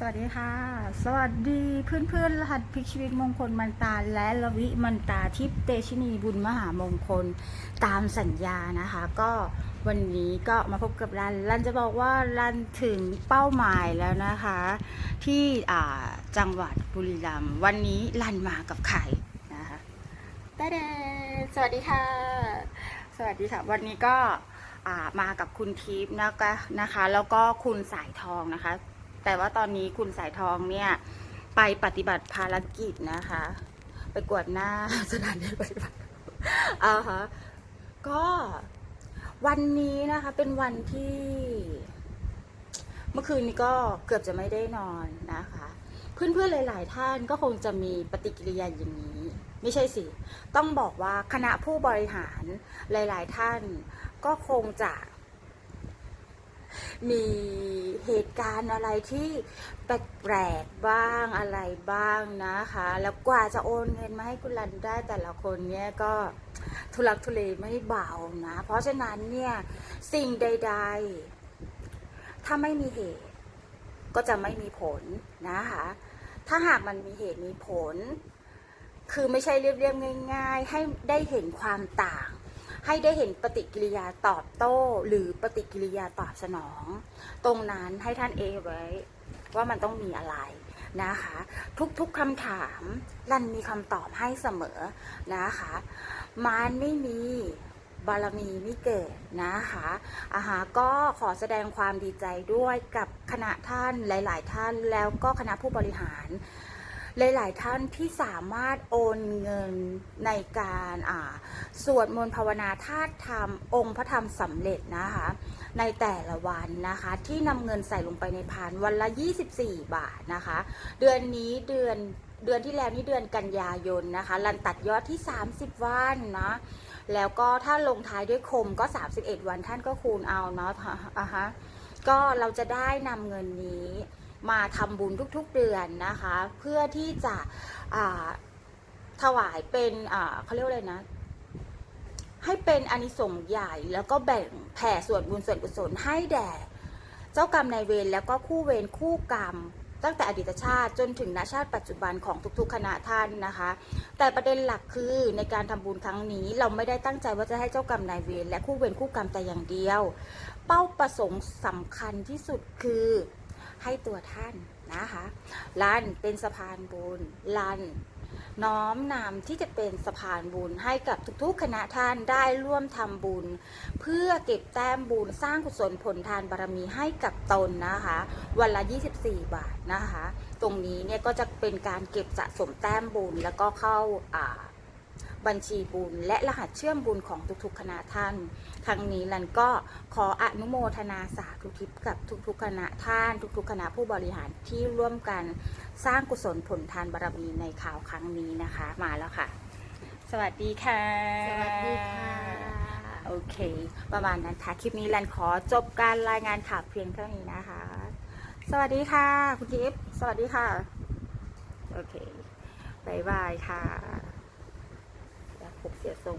สวัสดีค่ะ สวัสดีเพื่อนเพื่อนๆรหัสพิชีวิตมงคลมันตาและละวิมันตาทิพเตชินีบุญมหามงคลตามสัญญานะคะ ก็วันนี้ก็มาพบกับรันรันจะบอกว่ารันถึงเป้าหมายแล้วนะคะ ที่อ่าจังหวัดบุรีรัมย์วันนี้รันมากับใครนะคะตาเดสวัสดีค่ะ สวัสดีค่ะ วันนี้ก็มากับคุณทิพย์นะคะนะคะ แล้วก็คุณสายทองนะคะ แต่ว่าตอนนี้คุณสายทองเนี่ย ไปปฏิบัติภารกิจนะคะ ไปกวดหน้าสถานที่ปฏิบัติอ่าฮะก็วันนี้นะคะเป็นวันที่ เมื่อคืนนี้ก็เกือบจะไม่ได้นอนนะคะ เพื่อนๆหลาย ๆ ท่านก็คงจะมีปฏิกิริยาอย่างนี้ ไม่ใช่สิ ต้องบอกว่าคณะผู้บริหารหลาย ๆ ท่านก็คงจะ มีเหตุการณ์อะไรที่แปลกๆบ้างอะไรบ้างนะคะ แล้วกว่าจะโอนเงินมาให้คุณรันได้แต่ละคนเนี่ยก็ทุลักทุเลไม่เบานะ เพราะฉะนั้นเนี่ยสิ่งใด ๆ ถ้าไม่มีเหตุ ก็จะไม่มีผลนะคะ ถ้าหากมันมีเหตุมีผล คือไม่ใช่เรียบๆง่าย ๆ ให้ได้เห็นความต่าง ให้ได้เห็นปฏิกิริยาตอบโต้ หรือปฏิกิริยาตอบสนอง ตรงนั้นให้ท่านเอไว้ ว่ามันต้องมีอะไรนะคะ ทุกๆคำถามรันมีคำตอบให้เสมอนะคะมารไม่มีบารมีไม่เกิดนะคะอาหาก็ขอแสดงความดีใจด้วยกับคณะท่านหลาย ๆ ท่านแล้วก็คณะผู้บริหาร หลาย ๆ ท่านที่สามารถโอนเงินในการอ่าสวดมนต์ภาวนาธาตุธรรมองค์พระธรรมสำเร็จนะคะ ในแต่ละวันนะคะ ที่นำเงินใส่ลงไปในพานวันละ 24 บาทนะคะ เดือนนี้เดือนเดือนที่แล้วนี่เดือนกันยายนนะคะรันตัดยอดที่ 30 วันนะแล้วก็ถ้าลงท้ายด้วยคมก็ 31 วันท่านก็คูณเอาเนาะอะฮะก็เราจะได้นำเงินนี้ มาทำบุญทุกๆเดือนนะคะ เพื่อที่จะถวายเป็นเขาเรียกอะไรนะให้เป็นอานิสงส์ใหญ่แล้วก็แบ่งแผ่ส่วนบุญส่วนกุศลให้แด่ เจ้ากรรมนายเวรแล้วก็คู่เวรคู่กรรม ตั้งแต่อดีตชาติจนถึงณชาติปัจจุบันของทุกๆคณะท่านนะคะ แต่ประเด็นหลักคือในการทำบุญครั้งนี้เราไม่ได้ตั้งใจว่าจะให้เจ้ากรรมนายเวรและคู่เวรคู่กรรมแต่อย่างเดียว เป้าประสงค์สำคัญที่สุดคือ ให้ตัวท่านนะคะลันเป็นสะพานบุญลันน้อมนำที่จะเป็นสะพานบุญให้กับทุกๆ คณะท่านได้ร่วมทำบุญ เพื่อเก็บแต้มบุญสร้างกุศลผลทานบารมีให้กับตนนะคะ วันละ 24 บาทนะคะ ตรงนี้เนี่ยก็จะเป็นการเก็บสะสมแต้มบุญแล้วก็เข้าอ่า บัญชีบุญและรหัสเชื่อมบุญของทุกๆคณะท่านครั้งนี้ลันก็ขออนุโมทนาสาธุทิพย์กับทุกๆคณะท่าน ทุกๆ คณะผู้บริหารที่ร่วมกันสร้างกุศลผลทานบารมีในข่าวครั้งนี้นะคะ มาแล้วค่ะ สวัสดีค่ะ สวัสดีค่ะโอเค ประมาณนั้นค่ะ คลิปนี้ลันขอจบการรายงานข่าวเพียงเท่านี้นะคะ สวัสดีค่ะ คุณทิพย์สวัสดีค่ะ โอเคบายบายค่ะอย่าพ กเสียทรง